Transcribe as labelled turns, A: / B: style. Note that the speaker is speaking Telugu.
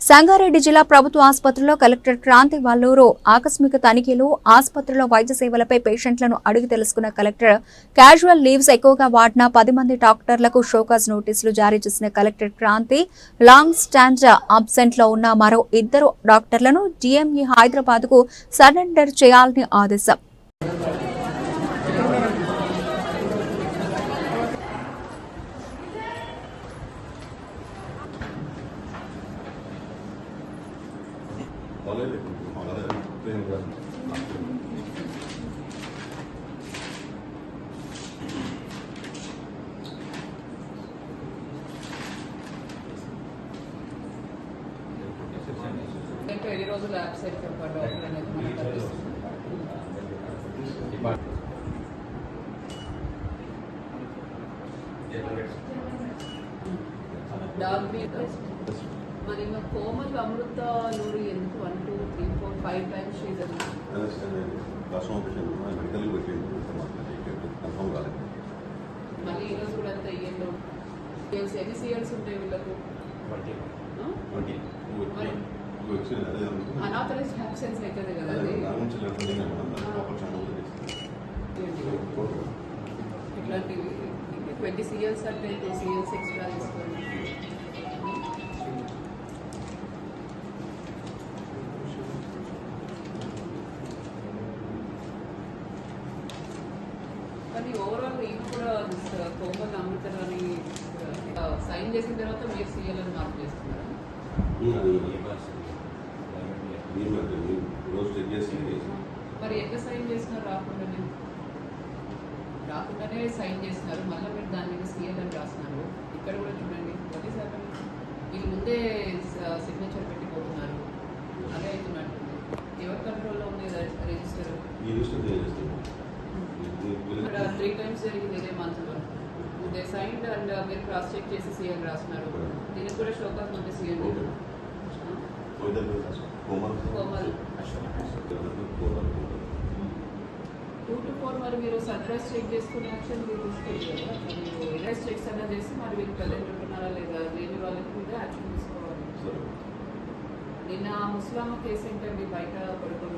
A: సంగారెడ్డి జిల్లా ప్రభుత్వ ఆసుపత్రిలో కలెక్టర్ క్రాంతి వల్లూరు ఆకస్మిక తనిఖీలు ఆసుపత్రిలో వైద్య సేవలపై పేషెంట్లను అడిగి తెలుసుకున్న కలెక్టర్ క్యాజువల్ లీవ్స్ ఎక్కువగా వాడిన పది మంది డాక్టర్లకు షోకాజ్ నోటీసులు జారీ చేసిన కలెక్టర్ క్రాంతి లాంగ్ స్టాండ్ అబ్సెంట్లో ఉన్న మరో ఇద్దరు డాక్టర్లను డిఎంఈ హైదరాబాద్కు సరెండర్ చేయాలని ఆదేశం.
B: వాళ్ళే అలాగే ప్రేమ గారు
C: ఇంకా ఎన్ని రోజులు అబ్సెంట్ ఒక డాక్టర్ అనేది మనకు తెలుస్తుంది. డాగ్ బ్రీడ్ మరి ఇంకా కోమల్ అమృత నూరి ఎందుకు
B: one two three four five times
C: మళ్ళీ ఈరోజు కూడా అంత ఇయ్యంలో ఎన్ని సిఎల్స్ ఉంటాయి వీళ్ళకు. అనాథరైజ్డ్ అబ్సెన్స్ అవుతుంది కదా ఇట్లాంటివి ట్వంటీ సిఎల్స్ అంటే టూ సిఎల్స్ ఎక్స్ట్రా తీసుకోండి. కానీ ఓవరాల్ ఈయన కూడా కోమల్ అమృతరాని సైన్ చేసిన తర్వాత మీరు సీఎల్ అని మార్క్ చేస్తున్నారు? మరి ఎట్లా సైన్ చేసినారు రాకుండానే రాకుండానే సైన్ చేసినారు. మళ్ళీ మీరు దాని మీద సీఎల్ అని రాస్తున్నారు. ఇక్కడ కూడా చూడండి. శాతం వీళ్ళు ముందే సిగ్నేచర్ పెట్టిపోతున్నారు అదే అవుతున్నట్టు ఎవరి కంట్రోల్లో ఉంది రిజిస్టర్ త్రీ టైమ్స్ జరిగింది ఇదే మంత్లో దే సైన్డ్ అండ్ మీరు క్రాస్ చెక్ చేసి సీఎల్ రాస్తున్నారు. దీనికి కూడా show cause
B: Komal
C: Komal two to four మరి మీరు సర్ప్రైజ్ చెక్ చేసుకునే యాక్షన్ మీరు తీసుకోవాలి కదా. మీరు అడ్రస్ చెక్స్ అన్నా చేసి మరి వీళ్ళు ప్రజెంట్ ఉంటున్నారా లేదా లేని వాళ్ళకి మీద యాక్షన్ తీసుకోవాలి. నిన్న ముస్లామా కేసు ఏంటండి? బయట పడుకొని